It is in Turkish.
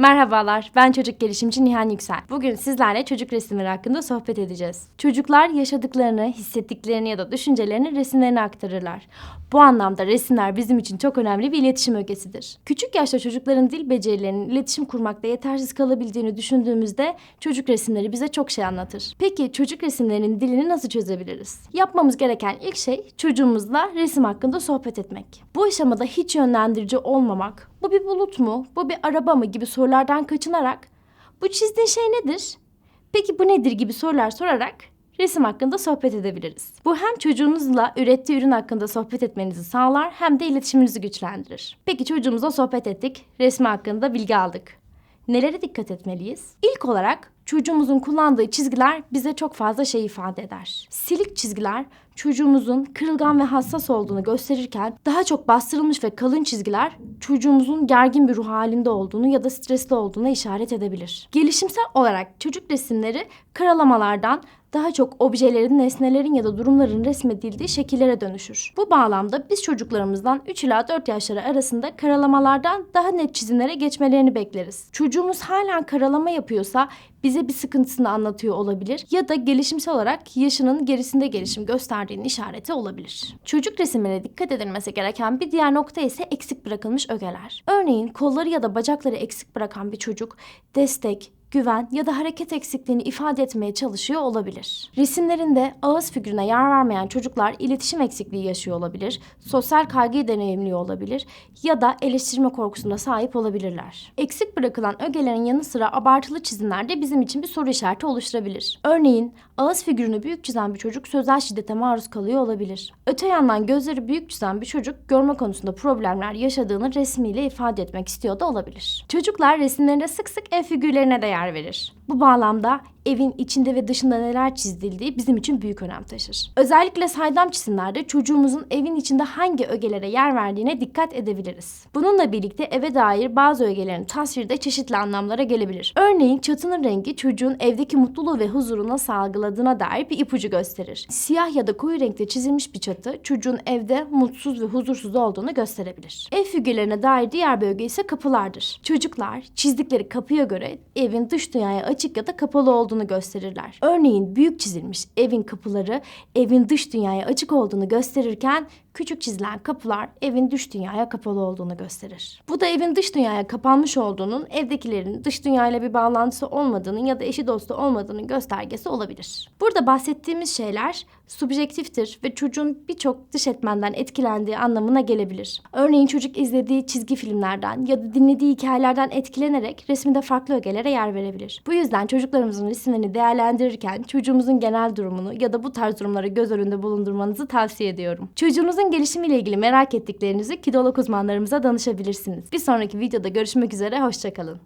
Merhabalar, ben çocuk gelişimci Nihan Yüksel. Bugün sizlerle çocuk resimleri hakkında sohbet edeceğiz. Çocuklar yaşadıklarını, hissettiklerini ya da düşüncelerini resimlerine aktarırlar. Bu anlamda resimler bizim için çok önemli bir iletişim ögesidir. Küçük yaşta çocukların dil becerilerinin iletişim kurmakta yetersiz kalabildiğini düşündüğümüzde çocuk resimleri bize çok şey anlatır. Peki çocuk resimlerinin dilini nasıl çözebiliriz? Yapmamız gereken ilk şey çocuğumuzla resim hakkında sohbet etmek. Bu aşamada hiç yönlendirici olmamak, bu bir bulut mu, bu bir araba mı gibi sorulardan kaçınarak bu çizdiğin şey nedir? Peki bu nedir gibi sorular sorarak resim hakkında sohbet edebiliriz. Bu hem çocuğunuzla ürettiği ürün hakkında sohbet etmenizi sağlar hem de iletişiminizi güçlendirir. Peki çocuğumuzla sohbet ettik, resmi hakkında bilgi aldık. Nelere dikkat etmeliyiz? İlk olarak çocuğumuzun kullandığı çizgiler bize çok fazla şey ifade eder. Silik çizgiler çocuğumuzun kırılgan ve hassas olduğunu gösterirken daha çok bastırılmış ve kalın çizgiler çocuğumuzun gergin bir ruh halinde olduğunu ya da stresli olduğuna işaret edebilir. Gelişimsel olarak çocuk resimleri karalamalardan daha çok objelerin, nesnelerin ya da durumların resmedildiği şekillere dönüşür. Bu bağlamda biz çocuklarımızdan 3 ila 4 yaşları arasında karalamalardan daha net çizimlere geçmelerini bekleriz. Çocuğumuz hala karalama yapıyorsa bize bir sıkıntısını anlatıyor olabilir ya da gelişimsel olarak yaşının gerisinde gelişim gösterdiğinin işareti olabilir. Çocuk resimlerine dikkat edilmesi gereken bir diğer nokta ise eksik bırakılmış ögeler. Örneğin kolları ya da bacakları eksik bırakan bir çocuk destek, güven ya da hareket eksikliğini ifade etmeye çalışıyor olabilir. Resimlerinde ağız figürüne yer vermeyen çocuklar iletişim eksikliği yaşıyor olabilir, sosyal kaygıyı deneyimliyor olabilir ya da eleştirme korkusuna sahip olabilirler. Eksik bırakılan ögelerin yanı sıra abartılı çizimler de bizim için bir soru işareti oluşturabilir. Örneğin ağız figürünü büyük çizen bir çocuk sözel şiddete maruz kalıyor olabilir. Öte yandan gözleri büyük çizen bir çocuk görme konusunda problemler yaşadığını resmiyle ifade etmek istiyor da olabilir. Çocuklar resimlerinde sık sık ev figürlerine de yer verir. Bu bağlamda evin içinde ve dışında neler çizildiği bizim için büyük önem taşır. Özellikle saydam çizimlerde çocuğumuzun evin içinde hangi ögelere yer verdiğine dikkat edebiliriz. Bununla birlikte eve dair bazı ögelerin tasvirde çeşitli anlamlara gelebilir. Örneğin çatının rengi çocuğun evdeki mutluluğu ve huzuru nasıl algıladığına dair bir ipucu gösterir. Siyah ya da koyu renkte çizilmiş bir çatı çocuğun evde mutsuz ve huzursuz olduğunu gösterebilir. Ev figürlerine dair diğer bir öge ise kapılardır. Çocuklar çizdikleri kapıya göre evin dış dünyaya açık ya da kapalı olduğunu gösterirler. Örneğin büyük çizilmiş evin kapıları evin dış dünyaya açık olduğunu gösterirken küçük çizilen kapılar evin dış dünyaya kapalı olduğunu gösterir. Bu da evin dış dünyaya kapanmış olduğunun evdekilerin dış dünyayla bir bağlantısı olmadığının ya da eşi dostu olmadığının göstergesi olabilir. Burada bahsettiğimiz şeyler subjektiftir ve çocuğun birçok dış etmenden etkilendiği anlamına gelebilir. Örneğin çocuk izlediği çizgi filmlerden ya da dinlediği hikayelerden etkilenerek resminde farklı ögelere yer verebilir. Bu yüzden çocuklarımızın resimlerini değerlendirirken çocuğumuzun genel durumunu ya da bu tarz durumları göz önünde bulundurmanızı tavsiye ediyorum. Çocuğunuzun gelişimiyle ilgili merak ettiklerinizi kidolog uzmanlarımıza danışabilirsiniz. Bir sonraki videoda görüşmek üzere, hoşçakalın.